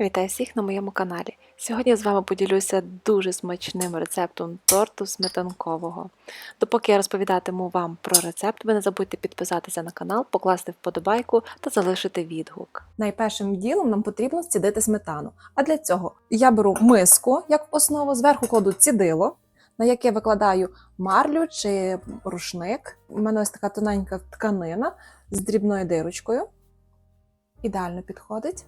Вітаю всіх на моєму каналі. Сьогодні я з вами поділюся дуже смачним рецептом торту сметанкового. Допоки я розповідатиму вам про рецепт, ви не забудьте підписатися на канал, покласти вподобайку та залишити відгук. Найпершим ділом нам потрібно зцідити сметану. А для цього я беру миску як основу, зверху кладу цідило, на яке викладаю марлю чи рушник. У мене ось така тоненька тканина з дрібною дирочкою. Ідеально підходить.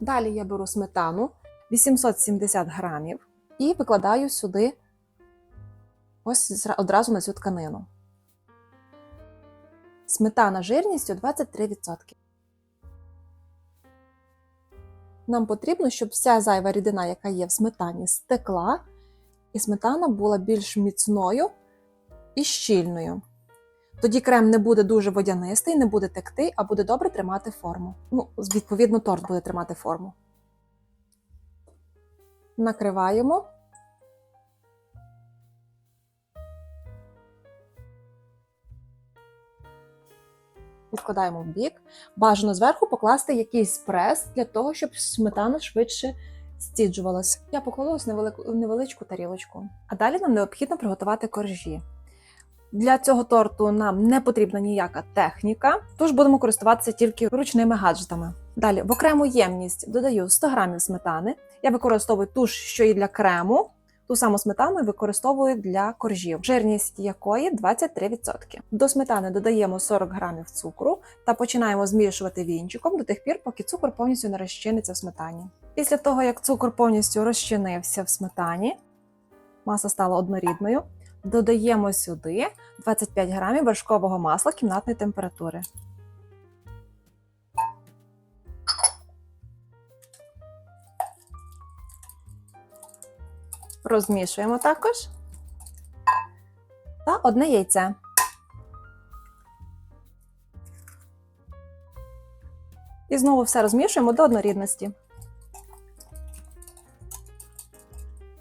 Далі я беру сметану 870 грамів і викладаю сюди ось одразу на цю тканину. Сметана жирністю 23%. Нам потрібно, щоб вся зайва рідина, яка є в сметані, стекла, і сметана була більш міцною і щільною. Тоді крем не буде дуже водянистий, не буде текти, а буде добре тримати форму. Ну, відповідно, торт буде тримати форму. Накриваємо. Відкладаємо в бік. Бажано зверху покласти якийсь прес для того, щоб сметана швидше стіджувалась. Я покладу ось невеличку тарілочку. А далі нам необхідно приготувати коржі. Для цього торту нам не потрібна ніяка техніка, тож будемо користуватися тільки ручними гаджетами. Далі в окрему ємність додаю 100 грамів сметани. Я використовую ту ж, що і для крему. Ту саму сметану використовую для коржів, жирність якої 23%. До сметани додаємо 40 грамів цукру та починаємо змішувати вінчиком до тих пір, поки цукор повністю не розчиниться в сметані. Після того, як цукор повністю розчинився в сметані, маса стала однорідною. Додаємо сюди 25 грамів вершкового масла кімнатної температури. Розмішуємо також. Та одне яйце. І знову все розмішуємо до однорідності.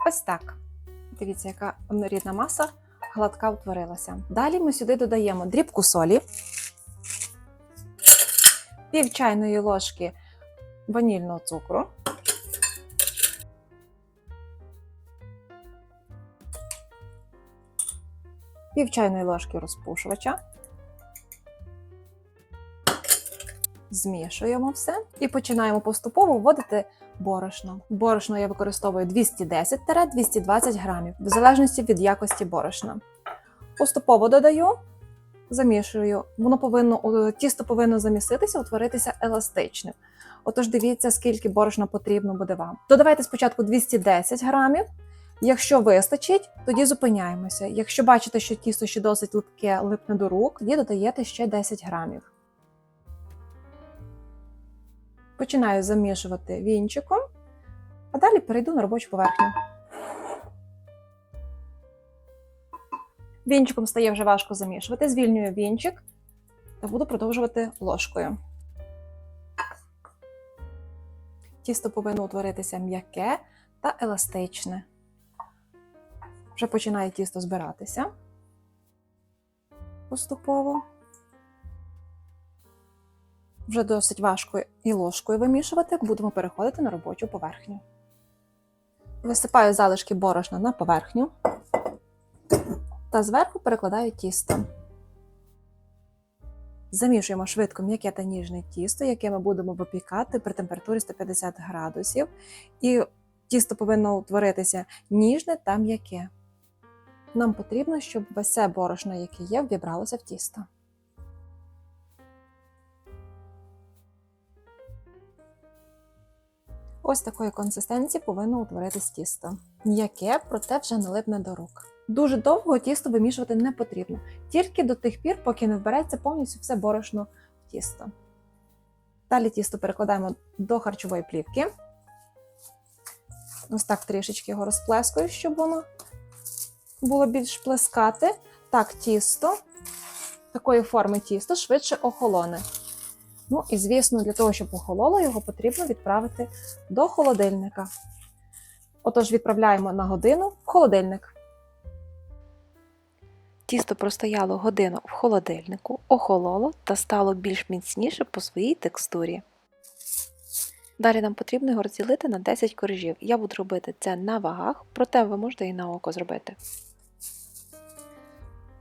Ось так. Дивіться, яка однорідна маса гладка утворилася. Далі ми сюди додаємо дрібку солі, пів чайної ложки ванільного цукру, пів чайної ложки розпушувача. Змішуємо все і починаємо поступово вводити борошно. Борошно я використовую 210-220 грамів, в залежності від якості борошна. Поступово додаю, замішую. Воно повинно тісто повинно заміситися, утворитися еластичним. Отож, дивіться, скільки борошна потрібно буде вам. Додавайте спочатку 210 грамів. Якщо вистачить, тоді зупиняємося. Якщо бачите, що тісто ще досить липке, липне до рук, тоді додаєте ще 10 грамів. Починаю замішувати вінчиком, а далі перейду на робочу поверхню. Вінчиком стає вже важко замішувати. Звільнюю вінчик та буду продовжувати ложкою. Тісто повинно утворитися м'яке та еластичне. Вже починає тісто збиратися поступово. Вже досить важко і ложкою вимішувати, будемо переходити на робочу поверхню. Висипаю залишки борошна на поверхню та зверху перекладаю тісто. Замішуємо швидко м'яке та ніжне тісто, яке ми будемо випікати при температурі 150 градусів. І тісто повинно утворитися ніжне та м'яке. Нам потрібно, щоб все борошно, яке є, вібралося в тісто. Ось такої консистенції повинно утворитись тісто. М'яке, проте вже не липне до рук. Дуже довго тісто вимішувати не потрібно, тільки до тих пір, поки не вбереться повністю все борошно в тісто. Далі тісто перекладаємо до харчової плівки. Ось так трішечки його розплескую, щоб воно було більш плескати. Так, тісто, такої форми тісто швидше охолоне. Ну і, звісно, для того, щоб охололо, його потрібно відправити до холодильника. Отож, відправляємо на годину в холодильник. Тісто простояло годину в холодильнику, охололо та стало більш міцніше по своїй текстурі. Далі нам потрібно його розділити на 10 коржів. Я буду робити це на вагах, проте ви можете і на око зробити.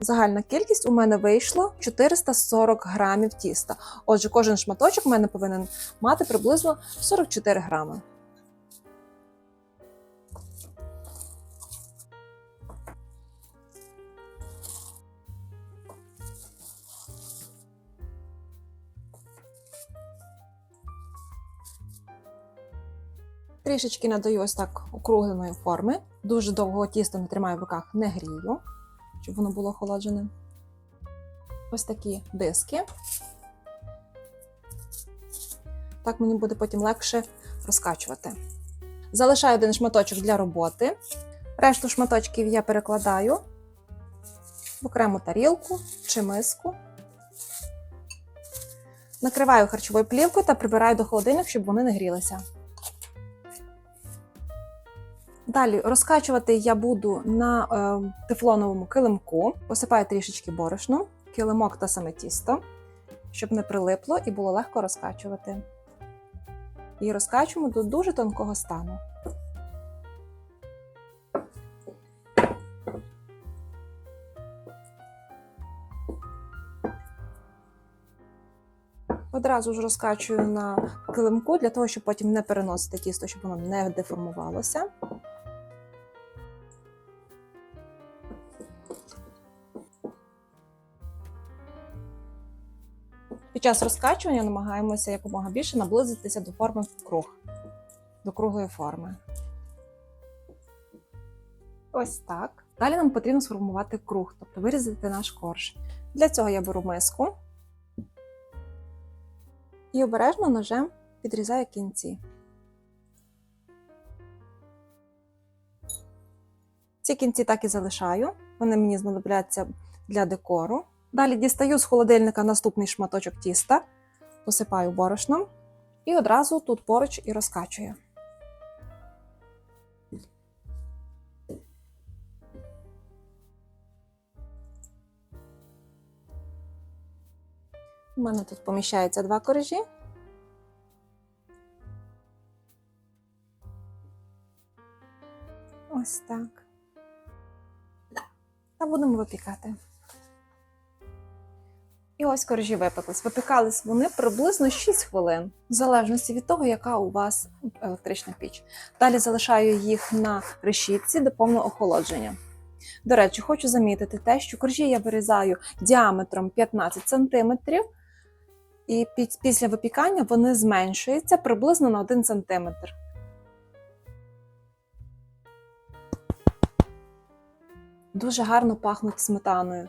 Загальна кількість у мене вийшло 440 грамів тіста. Отже, кожен шматочок у мене повинен мати приблизно 44 грами. Трішечки надаю ось так округленої форми. Дуже довго тісто не тримаю в руках, не грію, щоб воно було охолоджене. Ось такі диски. Так мені буде потім легше розкачувати. Залишаю один шматочок для роботи. Решту шматочків я перекладаю в окрему тарілку чи миску. Накриваю харчовою плівкою та прибираю до холодильника, щоб вони не грілися. Далі розкачувати я буду на е, тефлоновому килимку. Посипаю трішечки борошну, килимок та саме тісто, щоб не прилипло і було легко розкачувати. І розкачуємо до дуже тонкого стану. Одразу ж розкачую на килимку для того, щоб потім не переносити тісто, щоб воно не деформувалося. Під час розкачування намагаємося якомога більше наблизитися до форми круг, до круглої форми. Ось так. Далі нам потрібно сформувати круг, тобто вирізати наш корж. Для цього я беру миску і обережно ножем підрізаю кінці. Ці кінці так і залишаю, вони мені знадобляться для декору. Далі дістаю з холодильника наступний шматочок тіста, посипаю борошном і одразу тут поруч і розкачую. У мене тут поміщається два коржі. Ось так. Та будемо випікати. І ось коржі випеклись. Випікались вони приблизно 6 хвилин, в залежності від того, яка у вас електрична піч. Далі залишаю їх на решітці до повного охолодження. До речі, хочу замітити те, що коржі я вирізаю діаметром 15 см, і після випікання вони зменшуються приблизно на 1 см. Дуже гарно пахнуть сметаною.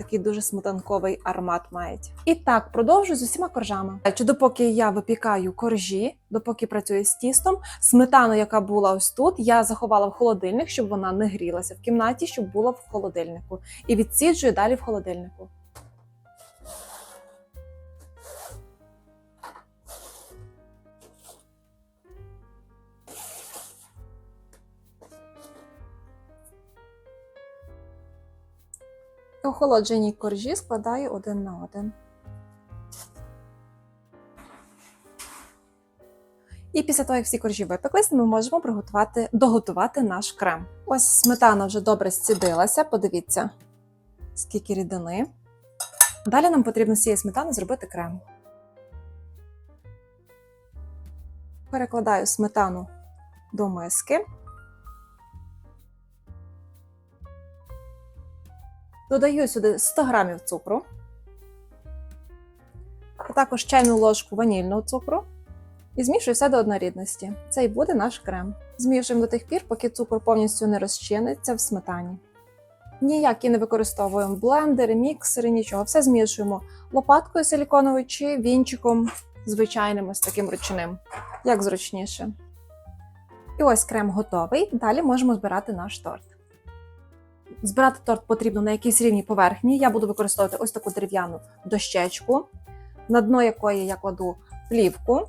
Такий дуже сметанковий аромат мають. І так, продовжую з усіма коржами. Чи допоки я випікаю коржі, допоки працюю з тістом, сметану, яка була ось тут, я заховала в холодильник, щоб вона не грілася в кімнаті, щоб була в холодильнику. І відсіджую далі в холодильнику. Охолоджені коржі складаю один на один. І після того, як всі коржі випеклись, ми можемо приготувати, доготувати наш крем. Ось сметана вже добре зцідилася, подивіться, скільки рідини. Далі нам потрібно з цієї сметани зробити крем. Перекладаю сметану до миски. Додаю сюди 100 грамів цукру, а також чайну ложку ванільного цукру і змішую все до однорідності. Це і буде наш крем. Змішуємо до тих пір, поки цукор повністю не розчиниться в сметані. Ніякі не використовуємо блендери, міксери, нічого. Все змішуємо лопаткою силіконовою чи вінчиком звичайним, ось таким ручним, як зручніше. І ось крем готовий. Далі можемо збирати наш торт. Збирати торт потрібно на якійсь рівній поверхні. Я буду використовувати ось таку дерев'яну дощечку, на дно якої я кладу плівку,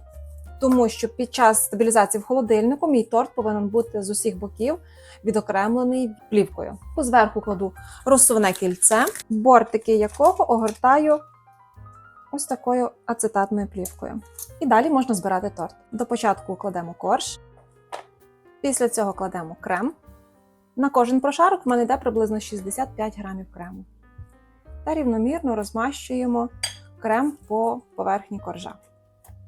тому що під час стабілізації в холодильнику мій торт повинен бути з усіх боків відокремлений плівкою. Зверху кладу розсувне кільце, бортики якого огортаю ось такою ацетатною плівкою. І далі можна збирати торт. До початку кладемо корж, після цього кладемо крем. На кожен прошарок в мене йде приблизно 65 грамів крему. Та рівномірно розмащуємо крем по поверхні коржа.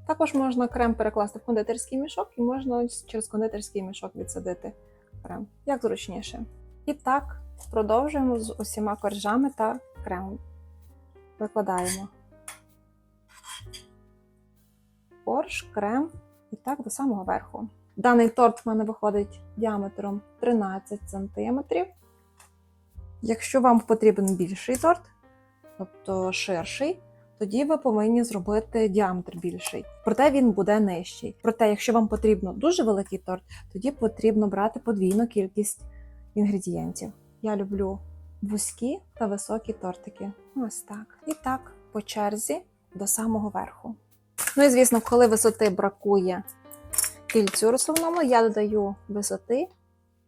Також можна крем перекласти в кондитерський мішок і можна через кондитерський мішок відсадити крем, як зручніше. І так продовжуємо з усіма коржами та кремом. Викладаємо корж, крем і так до самого верху. Даний торт в мене виходить діаметром 13 см. Якщо вам потрібен більший торт, тобто ширший, тоді ви повинні зробити діаметр більший. Проте він буде нижчий. Проте, якщо вам потрібно дуже великий торт, тоді потрібно брати подвійну кількість інгредієнтів. Я люблю вузькі та високі тортики. Ось так. І так по черзі до самого верху. Ну і звісно, коли висоти бракує кільцю розсувному, я додаю висоти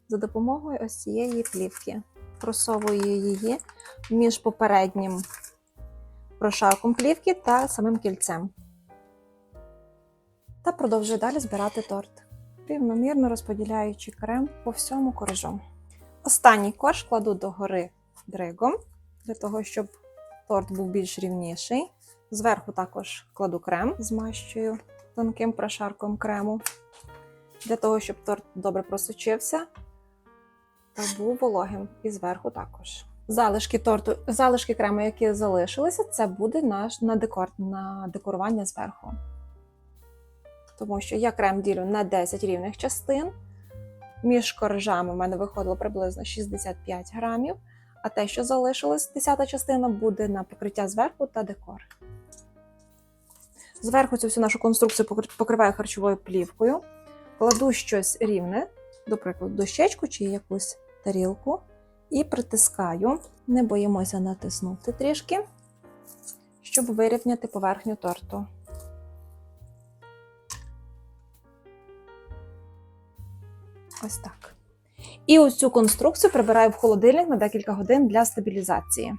за допомогою ось цієї плівки. Просовую її між попереднім прошарком плівки та самим кільцем. Та продовжую далі збирати торт, рівномірно розподіляючи крем по всьому коржу. Останній корж кладу догори дригом, для того, щоб торт був більш рівніший. Зверху також кладу крем, змащую тонким прошарком крему, для того, щоб торт добре просочився та був вологим. І зверху також. Залишки торту, залишки крему, які залишилися, це буде наш на декор, на декорування зверху. Тому що я крем ділю на 10 рівних частин. Між коржами в мене виходило приблизно 65 грамів, а те, що залишилось, 10 частина, буде на покриття зверху та декор. Зверху цю всю нашу конструкцію покриваю харчовою плівкою, кладу щось рівне, до прикладу, дощечку чи якусь тарілку, і притискаю. Не боїмося натиснути трішки, щоб вирівняти поверхню торту. Ось так. І ось цю конструкцію прибираю в холодильник на декілька годин для стабілізації.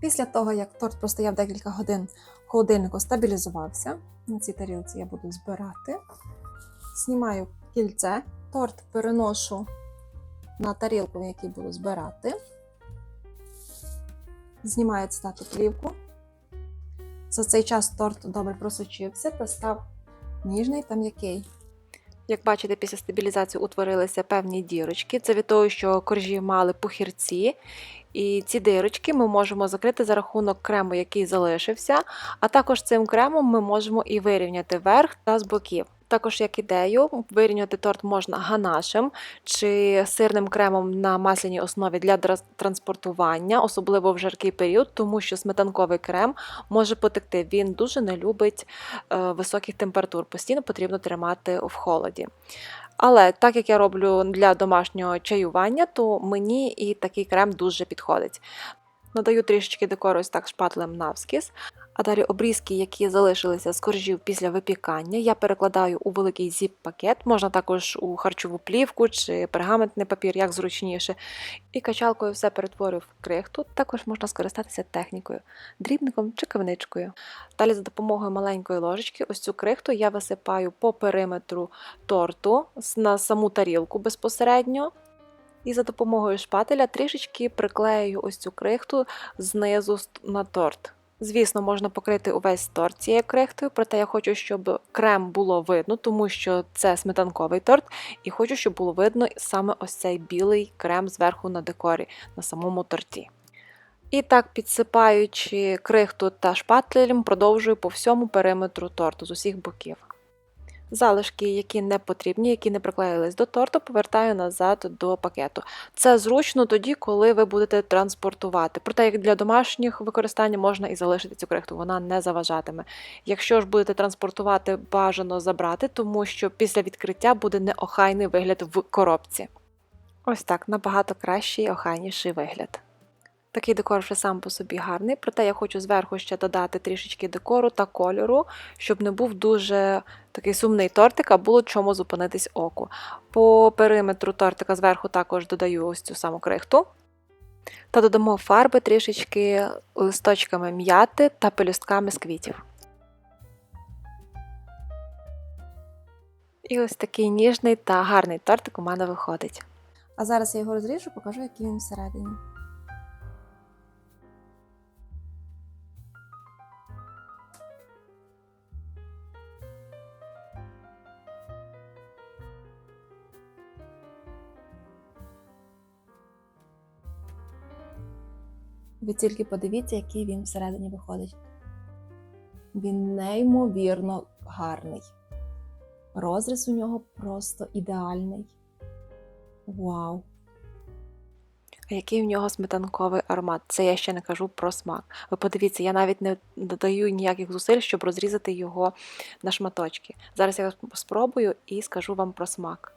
Після того, як торт простояв декілька годин холодильнику, стабілізувався, на цій тарілці я буду збирати. Знімаю кільце, торт переношу на тарілку, в якій буду збирати. Знімаю цитату плівку. За цей час торт добре просочився та став ніжний та м'який. Як бачите, після стабілізації утворилися певні дірочки. Це від того, що коржі мали пухірці, і ці дирочки ми можемо закрити за рахунок крему, який залишився. А також цим кремом ми можемо і вирівняти верх та з боків. Також як ідею, вирівняти торт можна ганашем чи сирним кремом на масляній основі для транспортування, особливо в жаркий період, тому що сметанковий крем може потекти. Він дуже не любить е, високих температур. Постійно потрібно тримати в холоді. Але так як я роблю для домашнього чаювання, то мені і такий крем дуже підходить. Надаю трішечки декору ось так шпатлем навскіз. А далі обрізки, які залишилися з коржів після випікання, я перекладаю у великий зіп-пакет, можна також у харчову плівку чи пергаментний папір, як зручніше. І качалкою все перетворюю в крихту. Також можна скористатися технікою, дрібником чи кавничкою. Далі за допомогою маленької ложечки, ось цю крихту я висипаю по периметру торту на саму тарілку безпосередньо. І за допомогою шпателя трішечки приклею ось цю крихту знизу на торт. Звісно, можна покрити увесь торт цією крихтою, проте я хочу, щоб крем було видно, тому що це сметанковий торт, і хочу, щоб було видно саме ось цей білий крем зверху на декорі, на самому торті. І так, підсипаючи крихту та шпателем, продовжую по всьому периметру торту з усіх боків. Залишки, які не потрібні, які не приклеїлись до торту, повертаю назад до пакету. Це зручно тоді, коли ви будете транспортувати. Проте, як для домашніх використання можна і залишити цю крихту, вона не заважатиме. Якщо ж будете транспортувати, бажано забрати, тому що після відкриття буде неохайний вигляд в коробці. Ось так, набагато кращий, охайніший вигляд. Такий декор вже сам по собі гарний, проте я хочу зверху ще додати трішечки декору та кольору, щоб не був дуже такий сумний тортик, а було чому зупинитись оку. По периметру тортика зверху також додаю ось цю саму крихту. Та додамо фарби трішечки листочками м'яти та пелюстками з квітів. І ось такий ніжний та гарний тортик у мене виходить. А зараз я його розріжу, покажу, який він всередині. Ви тільки подивіться, який він всередині виходить. Він неймовірно гарний. Розріз у нього просто ідеальний. Вау! А який в нього сметанковий аромат? Це я ще не кажу про смак. Ви подивіться, я навіть не додаю ніяких зусиль, щоб розрізати його на шматочки. Зараз я спробую і скажу вам про смак.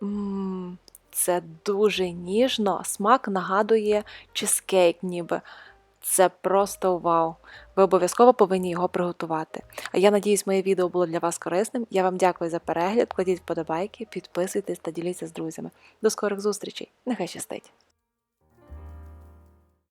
Мм, це дуже ніжно. Смак нагадує чизкейк, ніби. Це просто вау. Ви обов'язково повинні його приготувати. А я надіюсь, моє відео було для вас корисним. Я вам дякую за перегляд. Кладіть вподобайки, підписуйтесь та діліться з друзями. До скорих зустрічей. Нехай щастить!